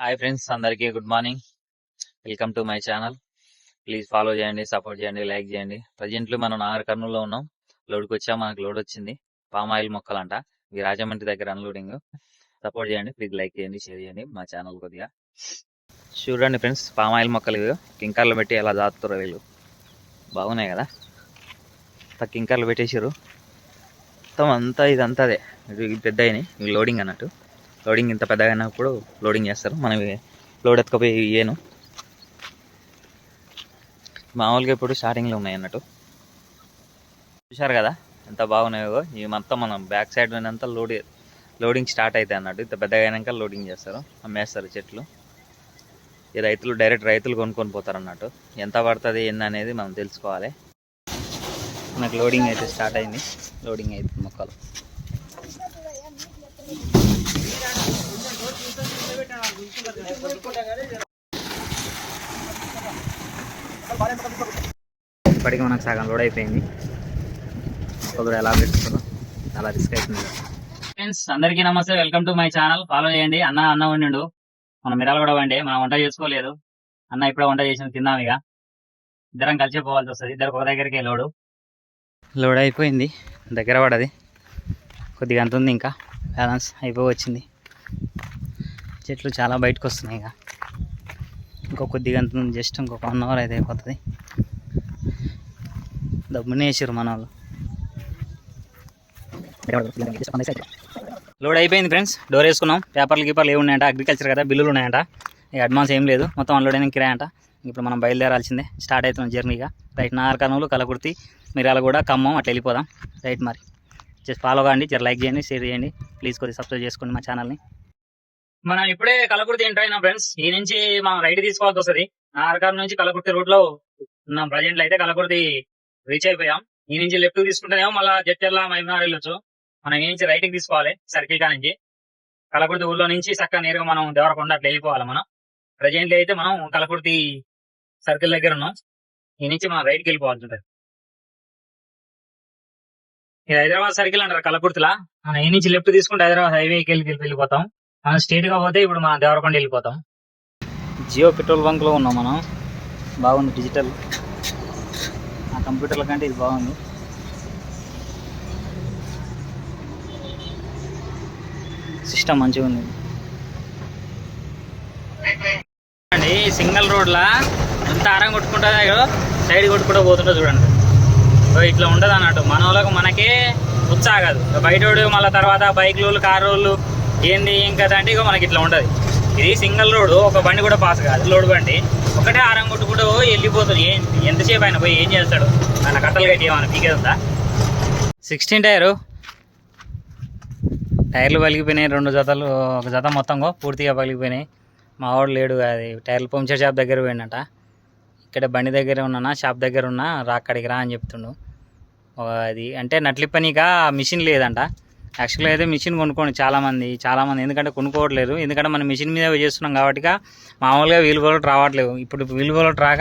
Hi friends అందరికీ good morning welcome to my channel please follow చేయండి support చేయండి like చేయండి. ప్రజెంట్లు మనం నాగర్ కర్నూలులో ఉన్నాం. లోడ్కి వచ్చా మనకు లోడ్ వచ్చింది. పామ్ ఆయిల్ మొక్కలు అంట ఇది రాజమండ్రి దగ్గర అన్లోడింగ్ సపోర్ట్ చేయండి ప్లీజ్ లైక్ చేయండి షేర్ చేయండి మా ఛానల్ కొద్దిగా. చూడండి ఫ్రెండ్స్ పామ్ ఆయిల్ మొక్కలు కింకర్లు పెట్టి ఎలా దాతుతారో వీళ్ళు. బాగున్నాయి కదా? అంతా కింకర్లు పెట్టేసారు మొత్తం అంతా ఇదంతా అదే. ఇది పెద్ద అయినాయి లోడింగ్ అన్నట్టు. లోడింగ్ ఇంత పెద్దగా అయినప్పుడు లోడింగ్ చేస్తారు. మనం లోడ్ ఎత్తుకపోయి ఇయ్యను మామూలుగా ఇప్పుడు స్టార్టింగ్లో ఉన్నాయి అన్నట్టు. చూశారు కదా? ఎంత బాగున్నాయో. ఇవి మొత్తం మనం బ్యాక్ సైడ్ ఉన్నంతా లోడ్ లోడింగ్ స్టార్ట్ అవుతాయి అన్నట్టు. ఇంత పెద్దగా అయినాక లోడింగ్ చేస్తారు. అమ్మేస్తారు చెట్లు. ఈ రైతులు డైరెక్ట్ రైతులు కొనుక్కొని పోతారు అన్నట్టు. ఎంత పడుతుంది ఏంది అనేది మనం తెలుసుకోవాలి. మనకు లోడింగ్ అయితే స్టార్ట్ అయింది. లోడింగ్ అవుతుంది మొక్కలు. ఇప్పటికి మనకు సగం లోడ్ అయిపోయింది. ఒకరు ఎలా పెట్టుకున్నాం చాలా రిస్క్ అవుతుంది ఫ్రెండ్స్ అందరికీ నమస్తే. Welcome to my channel follow చేయండి. అన్న అన్న వండిండు మన మిరాలు కూడా వండి మనం వంట చేసుకోలేదు. అన్న ఇప్పుడే వంట చేసిన తిన్నాం ఇక. ఇద్దరం కలిసి పోవాల్సి వస్తుంది. ఇద్దరు ఒక దగ్గరికి లోడు. లోడ్ అయిపోయింది. దగ్గర పడది. కొద్దిగా అంత ఉంది ఇంకా. బ్యాలెన్స్ అయిపోయి వచ్చింది చెట్లు చాలా బయటకు వస్తున్నాయి ఇక ఇంకో కొద్దిగా అంత జస్ట్ ఇంకొక వన్ అవర్ అయితే అయిపోతుంది. డబ్బునే వేసారు మన వాళ్ళు లోడ్ అయిపోయింది ఫ్రెండ్స్. డోర్ వేసుకున్నాం. పేపర్లు గీపర్లు ఏమి ఉన్నాయంట? అగ్రికల్చర్ కదా బిల్లులు ఉన్నాయంట. ఇక అడ్వాన్స్ ఏం లేదు. మొత్తం అన్లోడ్ అయిన కిరాయంట ఇప్పుడు మనం బయలుదేరాల్సిందే. స్టార్ట్ అవుతున్నాం జర్నీగా రైట్ నాగర్కర్నూలు కలకుర్తి మిరాల కూడా ఖమ్మం అట్లా వెళ్ళిపోదాం. రైట్ మరి. జస్ట్ ఫాలో కాండి. జర లైక్ చేయండి షేర్ చేయండి. ప్లీజ్ కొద్దిగా సబ్స్క్రైబ్ చేసుకోండి మా ఛానల్ని మనం ఇప్పుడే కలకుర్తి ఎంటర్ అయినా ఫ్రెండ్స్. ఈ నుంచి మనం రైట్ తీసుకోవాల్సి వస్తుంది. ఆర్కార్ నుంచి కలకుర్తి రూట్లో ఉన్నాం. ప్రజెంట్ అయితే కలకుర్తి రీచ్ అయిపోయాం. ఈ నుంచి లెఫ్ట్ తీసుకుంటేనేమో మళ్ళీ జట్టెర్ల మైమనార్ వెళ్ళొచ్చు. మనం ఈ నుంచి రైట్కి తీసుకోవాలి సర్కిల్ కా నుంచి కలకుర్తి ఊళ్ళో నుంచి చక్కగా నేరుగా మనం దేవరకొండ అట్లా వెళ్ళిపోవాలి మనం. ప్రజెంట్ అయితే మనం కలకుర్తి సర్కిల్ దగ్గర ఉన్నాం. ఈ నుంచి మనం రైట్కి వెళ్ళిపోవాల్సి ఉంటుంది. ఇది హైదరాబాద్ సర్కిల్ అంటారు కలకుర్తిలా మనం ఈ నుంచి లెఫ్ట్ తీసుకుంటే హైదరాబాద్ హైవేకి వెళ్ళి వెళ్ళిపోతాం. స్టేట్గా పోతే ఇప్పుడు మనం దేవరకొండ వెళ్ళిపోతాం. జియో పెట్రోల్ బంక్లో ఉన్నాం మనం. బాగుంది డిజిటల్. ఆ కంప్యూటర్ల కంటే ఇది బాగుంది. సిస్టమ్ మంచిగా ఉంది. అండి సింగల్ రోడ్లా ఎంత ఆరం కొట్టుకుంటుందో సైడ్ కొట్టుకుంటూ పోతుంటో చూడండి. ఓ ఇట్లా ఉండదు అన్నట్టు మన వాళ్ళకు మనకే ఉత్సాగదు బయట మళ్ళీ తర్వాత బైక్లు కార్లు ఏంది ఏం కదా అంటే ఇక మనకి ఇట్లా ఉండదు ఇది సింగిల్ రోడ్ ఒక బండి కూడా పాస్ కాదు లోడ్ బండి. ఒకటే ఆరం కొట్టుకుంటూ వెళ్ళిపోతుంది ఏం ఎంతసేపు ఆయన పోయి ఏం చేస్తాడు? ఆయన కట్టలు కట్టి ఏమన్నా పీకేదా సిక్స్టీన్ టైరు. టైర్లు పలిగిపోయినాయి రెండు జతలు. ఒక జత మొత్తంగా పూర్తిగా పలిగిపోయినాయి మా వాడు లేడు అది టైర్లు పంచర్ షాప్ దగ్గర పోయినట ఇక్కడ బండి దగ్గర ఉన్నానా షాప్ దగ్గర ఉన్నా రా అక్కడికి రా అని చెప్తుండు. అది అంటే నట్లిప్పనిక మిషన్ లేదంట. యాక్చువల్గా అయితే మిషన్ కొనుక్కోండి చాలామంది చాలామంది. ఎందుకంటే కొనుక్కోవట్లేదు. ఎందుకంటే మనం మిషన్ మీద చేస్తున్నాం కాబట్టి మామూలుగా వీలు బోలట్ రావట్లేదు. ఇప్పుడు వీలు బోలట్ రాక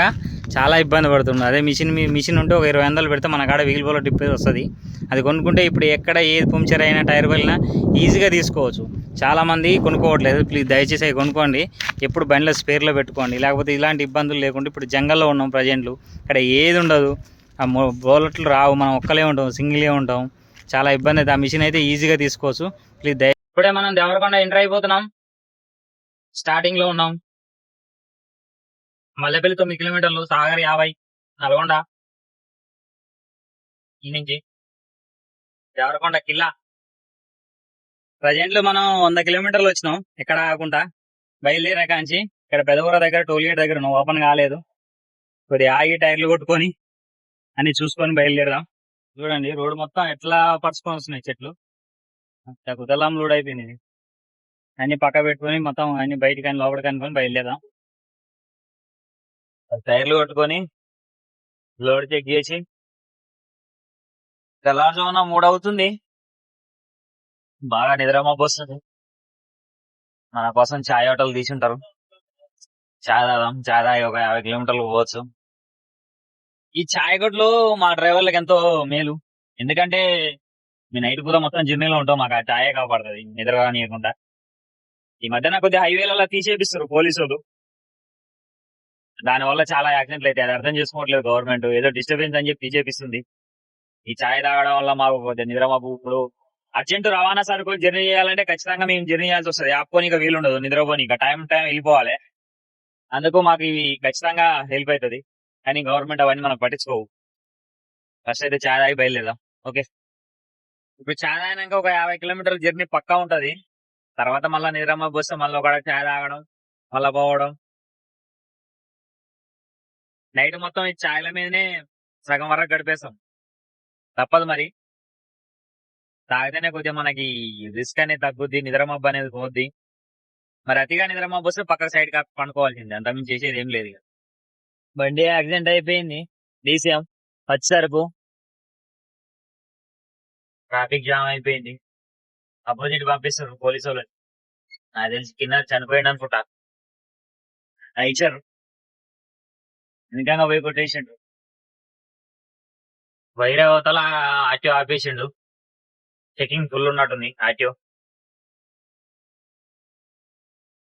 చాలా ఇబ్బంది పడుతుంది అదే మిషన్ మీ మిషన్ ఉంటే ఒక ఇరవై వందలు పెడితే మన కాడ వీల్ బోలట్ ఇప్పేది వస్తుంది. అది కొనుక్కుంటే ఇప్పుడు ఎక్కడ ఏది పంక్చర్ అయినా టైర్ వెళ్ళినా ఈజీగా తీసుకోవచ్చు. చాలామంది కొనుక్కోవట్లేదు. ప్లీజ్ దయచేసి అవి కొనుక్కోండి. ఎప్పుడు బండిలో స్పేర్లో పెట్టుకోండి. లేకపోతే ఇలాంటి ఇబ్బందులు లేకుండా ఇప్పుడు జంగల్లో ఉన్నాం ప్రజెంట్లు. ఇక్కడ ఏది ఉండదు. ఆ బోలెట్లు బోలట్లు రావు. మనం ఒక్కలే ఉంటాం సింగిలే ఉంటాం. చాలా ఇబ్బంది అయితే ఆ మిషన్ అయితే ఈజీగా తీసుకోవచ్చు. ప్లీజ్ దయ ఇప్పుడే మనం దేవరకొండ ఎంటర్ అయిపోతున్నాం. స్టార్టింగ్లో ఉన్నాం. మల్లెపల్లి తొమ్మిది కిలోమీటర్లు సాగర్ యాభై నల్గొండ. ఈ నుంచి దేవరకొండ కిల్లా. ప్రజెంట్లో మనం వంద కిలోమీటర్లు వచ్చినాం ఎక్కడ ఆగకుండా బయలుదేరా కాంచి ఇక్కడ పెదవూర దగ్గర టోల్గేట్ దగ్గర. ఓపెన్ కాలేదు. కొద్దిగా ఆగి టైర్లు కొట్టుకొని అన్ని చూసుకొని బయలుదేరదాం. చూడండి రోడ్ మొత్తం ఎట్లా పరుచుకొని వస్తున్నాయి చెట్లు. కుదలం లోడ్ అయిపోయినాయి. అన్ని పక్క పెట్టుకొని మొత్తం అన్ని బయట కానీ లోపల అనుకొని బయలుదేరాం టైర్లు కట్టుకొని లోడ్ చెక్ చేసి. తెల్లారుజామున మూడు అవుతుంది బాగా నిద్రమబ్బు వస్తుంది. మన కోసం చాయ్ హోటల్ తీసి ఉంటారు. చాయ్ తాదాం చాయ్ తాగి ఒక యాభై కిలోమీటర్లు పోవచ్చు. ఈ చాయ్ మా డ్రైవర్లకు ఎంతో మేలు. ఎందుకంటే మీ నైట్ పూట మొత్తం జర్నీలో ఉంటాం మాకు ఆ చాయే కాపాడుతుంది నిద్ర రానియకుండా. ఈ మధ్యన కొద్దిగా హైవేలలో తీసేపిస్తారు పోలీసులు దానివల్ల చాలా యాక్సిడెంట్లు అయితే అది అర్థం చేసుకోవట్లేదు గవర్నమెంట్. ఏదో డిస్టర్బెన్స్ అని చెప్పి తీసేపిస్తుంది. ఈ ఛాయ్ తాగడం వల్ల మాకు కొద్దిగా నిద్రమాపు ఇప్పుడు. అర్జెంట్ రవాణా సరుకులు జర్నీ చేయాలంటే ఖచ్చితంగా మేము జర్నీ చేయాల్సి వస్తుంది. ఆపుకోనిక వీలుండదు నిద్రపోని టైం టైం వెళ్ళిపోవాలి. అందుకు మాకు ఇవి ఖచ్చితంగా హెల్ప్ అవుతుంది కానీ గవర్నమెంట్ అవన్నీ మనం పట్టించుకోవు. ఫస్ట్ అయితే చాయ్ తాగి బయలుదేరాం ఓకే. ఇప్పుడు చాయ్ తాగినాక ఒక యాభై కిలోమీటర్ల జర్నీ పక్కా ఉంటది. తర్వాత మళ్ళీ నిద్రమ్మ వస్తే మళ్ళీ ఒక చాయ్ తాగడం మళ్ళీ పోవడం. నైట్ మొత్తం ఈ ఛాయల మీదనే సగం వరకు గడిపేస్తాం. తప్పదు మరి. తాగితేనే కొద్దిగా మనకి రిస్క్ అనేది తగ్గుద్ది నిద్రమబ్బు అనేది పోద్ది. మరి అతిగా నిద్రమబ్బు వస్తే పక్క సైడ్ కాక పండుకోవాల్సింది. అంత మించి చేసేది ఏం లేదు బండి యాక్సిడెంట్ అయిపోయింది. డీసీఎం వచ్చేసరకు ట్రాఫిక్ జామ్ అయిపోయింది. అపోజిట్ పంపిస్తారు పోలీసు వాళ్ళు నాకు తెలిసి కింద చనిపోయాడు అనుకుంటా. ఇచ్చారు. నిజంగా పోయి కొట్టేసిండు. వైరవతల అవతల ఆపేసిండు. చెకింగ్ ఫుల్ ఉన్నట్టుంది ఆటో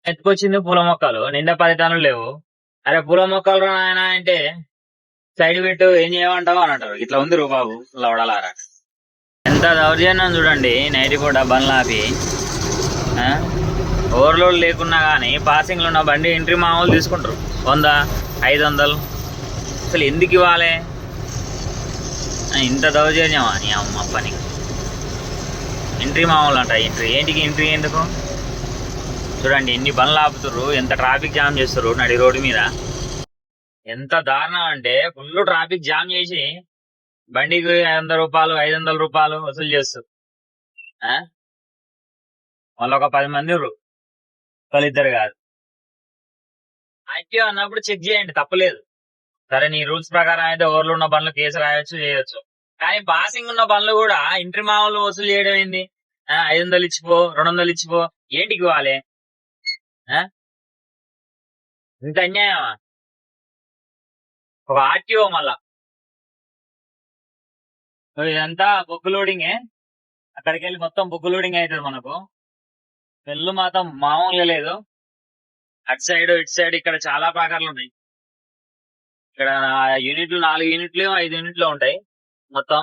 ఎత్తుకొచ్చింది పూల మొక్కలు. నిండా పది టన్నులు లేవు. అరే పూల మొక్కలు రా అంటే సైడ్ పెట్టు ఏం చేయమంటావు అని అంటారు ఇట్లా ఉంది రూబాబు లవడలారా. ఎంత దౌర్జన్యం చూడండి నైట్ పూట బండ్లాపి ఓవర్లోడ్ లేకున్నా కానీ పాసింగ్లో ఉన్న బండి ఎంట్రీ మామూలు తీసుకుంటారు. వంద ఐదు వందలు. అసలు ఎందుకు ఇవ్వాలి? ఇంత దౌర్జన్యమా నీ అమ్మ పని? ఎంట్రీ మామూలు అంట ఎంట్రీ. ఏంటికి ఎంట్రీ ఎందుకు? చూడండి ఎన్ని బండ్లు ఆపుతుర్రు ఎంత ట్రాఫిక్ జామ్ చేస్తారు నడి రోడ్డు మీద. ఎంత దారుణం అంటే ఫుల్ ట్రాఫిక్ జామ్ చేసి బండికి వంద రూపాయలు ఐదు వందల రూపాయలు వసూలు చేస్తారు వాళ్ళు ఒక పది మంది ఉర్రు. ఒకళ్ళిద్దరు కాదు. యాక్టివ్ అన్నప్పుడు చెక్ చేయండి తప్పలేదు. సరే నీ రూల్స్ ప్రకారం అయితే ఓవర్లు ఉన్న బండ్లు కేసు రాయొచ్చు చేయొచ్చు. కానీ పాసింగ్ ఉన్న బండ్లు కూడా ఇంట్రీ మామూలు వసూలు చేయడం ఏంది? ఐదు వందలు ఇచ్చిపో రెండు వందలు ఇచ్చిపో ఏంటికి ఇవ్వాలి? ఇంత అన్యాయమా ఒక ఆర్టీఓ మళ్ళా ఇదంతా బొగ్గు లోడింగే అక్కడికి వెళ్ళి మొత్తం బొగ్గు లోడింగ్ అవుతుంది మనకు పెళ్ళు మాత్రం మామూలుగా లేదు అటు సైడ్ ఇటు సైడ్ ఇక్కడ చాలా ప్రకారాలు ఉన్నాయి ఇక్కడ యూనిట్లు నాలుగు యూనిట్లు ఐదు యూనిట్లు ఉంటాయి మొత్తం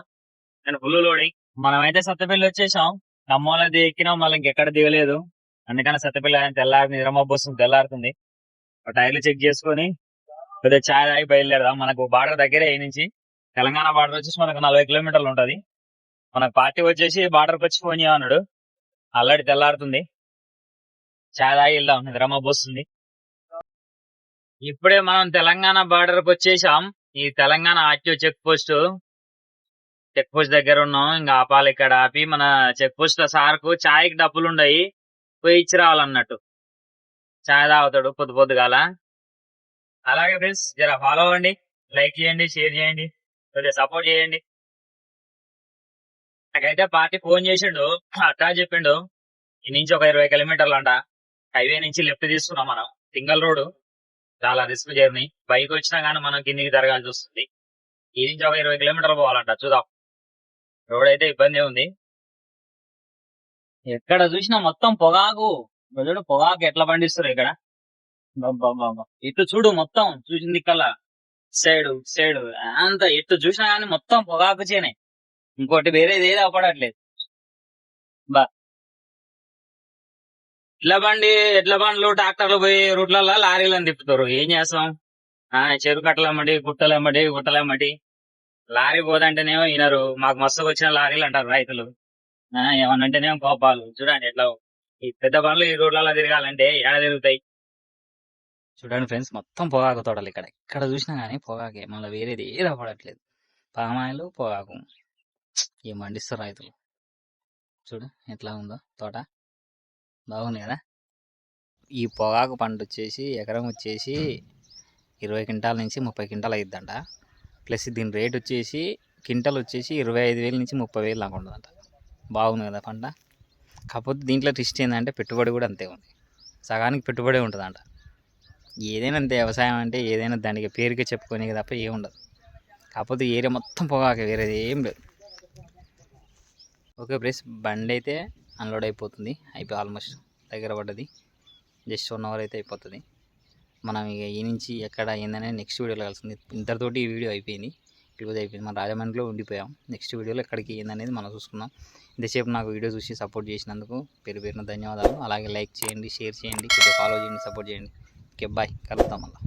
నేను ఫుల్ లోడింగ్ మనమైతే సత్తపల్లి వచ్చేసాం నమ్మోళ్ళది ఎక్కినాం మళ్ళీ ఇంకెక్కడ దిగలేదు అందుకని సత్తపిల్ల ఆయన తెల్లారి నిద్రమబ్బు తెల్లారుతుంది. టైర్లు చెక్ చేసుకొని కొద్దిగా ఛాయ్ తాగి బయలుదేరదాం. మనకు బార్డర్ దగ్గరే అయ్యి నుంచి. తెలంగాణ బార్డర్ వచ్చేసి మనకు నలభై కిలోమీటర్లు ఉంటుంది. మనకు పార్టీ వచ్చేసి బార్డర్కి వచ్చి ఫోన్ చేయమన్నాడు అల్లడి తెల్లారుతుంది. ఛాయ్ తాగి వెళ్దాం నిద్రమబ్బు ఇప్పుడే మనం తెలంగాణ బార్డర్కి వచ్చేసాం. ఈ Telangana RTO check post. Check post దగ్గర ఉన్నాం. ఇంకా ఆపాలి ఇక్కడ ఆపి మన చెక్ పోస్ట్ సార్కు చాయ్కి డబ్బులు ఉన్నాయి పోయి ఇచ్చి రావాలన్నట్టు చాయ్ తాగుతాడు పొద్దు పొద్దుగాల. అలాగే ఫ్రెండ్స్ జర ఫాలో అవ్వండి లైక్ చేయండి షేర్ చేయండి కొద్దిగా సపోర్ట్ చేయండి. నాకైతే పార్టీ ఫోన్ చేసిండు అట్టా చెప్పిండు ఈ నుంచి ఒక ఇరవై కిలోమీటర్లు అంట. హైవే నుంచి లెఫ్ట్ తీసుకున్నాం మనం సింగల్ రోడ్. చాలా రిస్క్ జర్నీ బైక్ వచ్చినా కానీ మనం కిందికి జరగాల్సి వస్తుంది. ఈ నుంచి ఒక ఇరవై కిలోమీటర్లు పోవాలంట చూద్దాం. రోడ్ అయితే ఇబ్బంది ఉంది ఎక్కడ చూసినా మొత్తం పొగాకు. చూడు పొగాకు ఎట్లా పండిస్తారు ఇక్కడ. ఇటు చూడు మొత్తం చూసింది కల్లా సైడ్ సైడ్. అంత ఎటు చూసినా కానీ మొత్తం పొగాకు చేనే. ఇంకోటి వేరేది ఏది అవపడట్లేదు బా. ఎట్ల బండి ఎట్ల బండ్లు ట్రాక్టర్లు పోయి రూట్లలో లారీలను తిప్పుతారు. ఏం చేస్తాం? ఆ చెరుకు కట్టలమ్మటి గుట్టలమ్మటి గుట్టలమ్మటి లారీ పోదంటేనేమో వినరు. మాకు మస్తుకు వచ్చిన లారీలు అంటారు రైతులు. ఏమన్నా ఏమన్నంటేనేమో కోపాలు చూడండి ఎట్లా ఈ పెద్ద బండ్లు ఈ రోడ్లలో తిరగాలంటే ఎలా తిరుగుతాయి? చూడండి ఫ్రెండ్స్ మొత్తం పొగాకు తోటలు ఇక్కడ. ఇక్కడ చూసినా గానీ పొగాకే. మళ్ళీ వేరేది ఏ అవ్వట్లేదు. పామాయిలు పొగాకు. ఏం పండిస్తారు రైతులు? చూడు ఎట్లా ఉందో తోట. బాగుంది కదా? ఈ పొగాకు పంట వచ్చేసి ఎకరం వచ్చేసి ఇరవై క్వింటాల నుంచి ముప్పై క్వింటాల్ అయిద్దంట. ప్లస్ దీని రేట్ వచ్చేసి క్వింటల్ వచ్చేసి ఇరవై ఐదు వేల నుంచి ముప్పై వేలు దాకా ఉండదంట బాగుంది కదా పంట. కాకపోతే దీంట్లో ట్విస్ట్ ఏంటంటే పెట్టుబడి కూడా అంతే ఉంది. సగానికి పెట్టుబడి ఉంటుందంట. ఏదైనా అంతే వ్యవసాయం అంటే ఏదైనా దానికి పేరుకే చెప్పుకునే తప్ప ఏమి ఉండదు. కాకపోతే ఏరియా మొత్తం పొగాక వేరేది ఏం లేదు. ఓకే ప్లేస్ బండి అయితే అన్లోడ్ అయిపోతుంది. అయిపోయి ఆల్మోస్ట్ దగ్గర పడ్డది. జస్ట్ వన్ అవర్ అయితే అయిపోతుంది. మనం ఇక ఈ నుంచి ఎక్కడ ఏందనే నెక్స్ట్ వీడియోలో కలిసింది ఇంతటితోటి ఈ వీడియో అయిపోయింది. క్లోజ్ అయిపోయింది మన రాజమండ్రిలో ఉండిపోయాం. నెక్స్ట్ వీడియోలో ఎక్కడికి ఏందనేది మనం చూసుకుందాం. ఇంతసేపు నాకు వీడియో చూసి సపోర్ట్ చేసినందుకు పేరు పేరున ధన్యవాదాలు. అలాగే లైక్ చేయండి షేర్ చేయండి కొద్దిగా ఫాలో చేయండి సపోర్ట్ చేయండి. ఓకే బాయ్ కలుద్దాం మళ్ళీ.